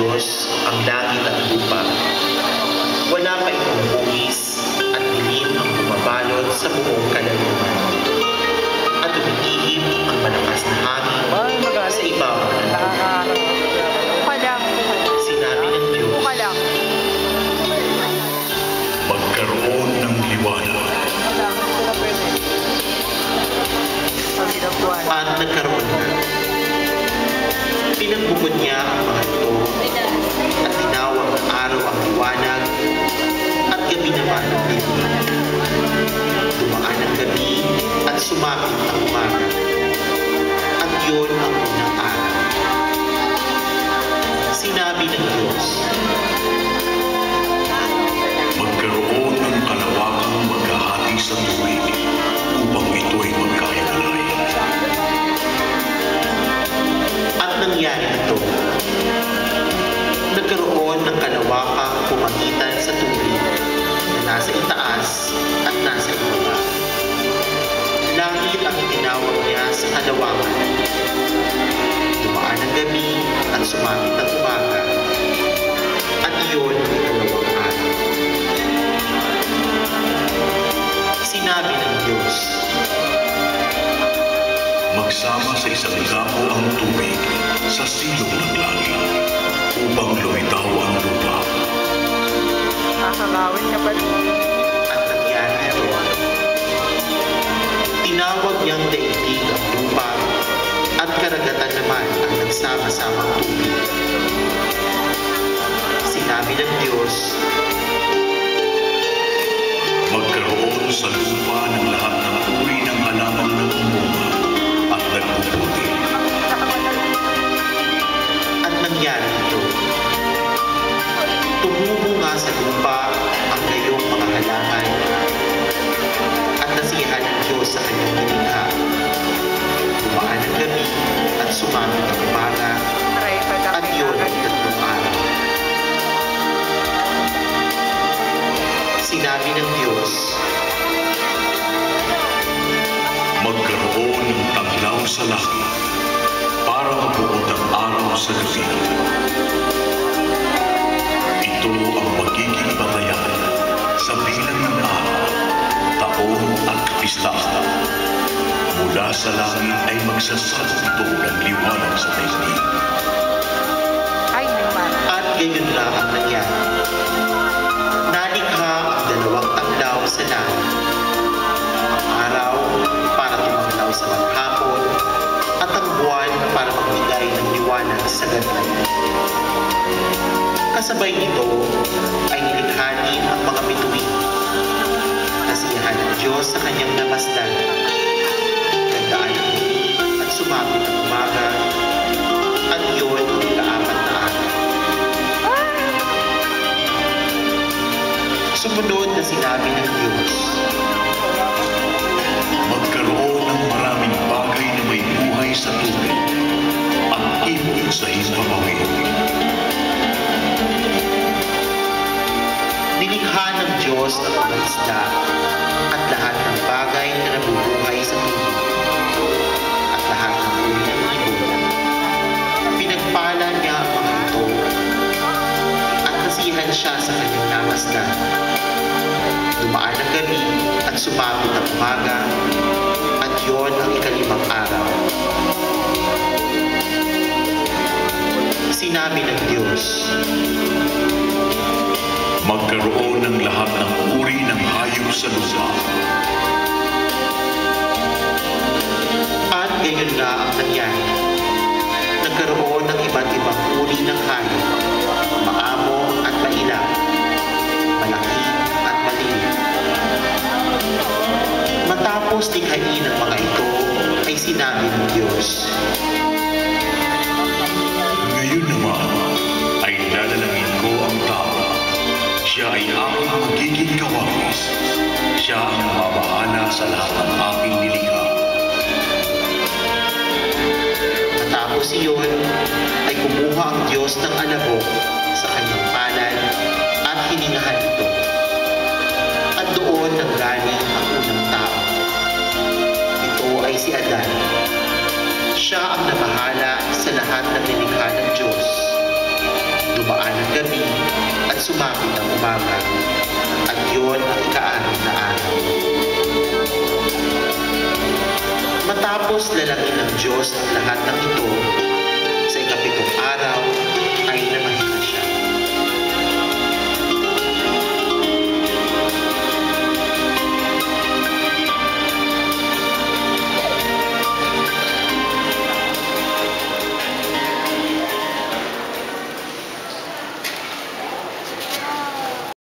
Diyos ang langit at lupa. Wala pa itong buwis at dilim ang bumabalot sa buong kalaliman. At umiihip ang malakas na hangin sa ibabaw ng. Sinabi ng Diyos. Magkaroon ng liwanag. At nagkaroon na. Pinagbukod niya ang mga sumapit ang umaga. At yun ang unang araw. Sinabi ng Diyos, Magkaroon ng kalawakang magkahati sa tubig upang ito'y magkahiwalay. At nangyari ito. Nagkaroon ng kalawakang pumagitan sa tubig na nasa itaas kalawakan. Dumaan ang gabi at sumapit ang umaga. At iyon ang ikalawang araw. Sinabi ng Diyos, Magsama sa isang dako ang tubig sa silong ng langit upang lumitaw ang lupa. Nakakawin ka pa rin. at nangyari ito. Tinawag niyang daigdig karagatan naman ang nagsama-samang tubig. Sinabi ng Diyos, Magkaroon sa lupa ng lahat ng uri ng halaman ng umunga at nagpuputi. at nangyari ito. Tumubo nga sa lupa ang gayong mga halaman at nasiyahan ng Diyos sa kanyang nilikha. Ng taglaw sa langit para mabuod ang araw sa gabi. Ito ang magiging batayan sa bilang ng araw, taon at kapistahan. Mula sa langit ay magsasalo ito ng liwanag sa daigdig. Ng liwanag sa gabi. Kasabay nito ay nilikha din ang mga bituin. Nasiyahan ng Diyos sa kanyang namasdan. Gandaan ang at sumapit ang umaga at yun ang ikaapat na araw. Sumunod na sinabi ng Diyos, Magkaroon ng maraming bagay na may buhay sa tubig ng Diyos ang mga isda at lahat ng bagay na nabubuhay sa tubig at lahat ng uri ng ibon. Pinagpala niya ang mga ito at nasihan siya sa kanyang namasdan. Dumaan ang gabi at sumapit ang umaga at yon ang ikalimang araw. Sinabi ng Diyos, Magkaroon ng lahat ng uri ng hayop sa lupa. At gayon nga ang nangyari. Nagkaroon ng iba't ibang uri ng hayop, maamo at mailang, malaki at maliit. Matapos likhain ang mga ito, ay sinabi ng Diyos, Ngayon naman Siya ang mamahala sa lahat ng aking nilikha. Matapos iyon, ay kumuha ang Diyos ng alabok sa kanyang palad at hiningahan ito. At doon nanggaling ang unang tao. Ito ay si Adan. Siya ang namahala sa lahat ng nilikha ng Diyos. sumapit ang umaga. At yun ang ikaanim na araw. Matapos lalangin ng Diyos ang lahat ng ito,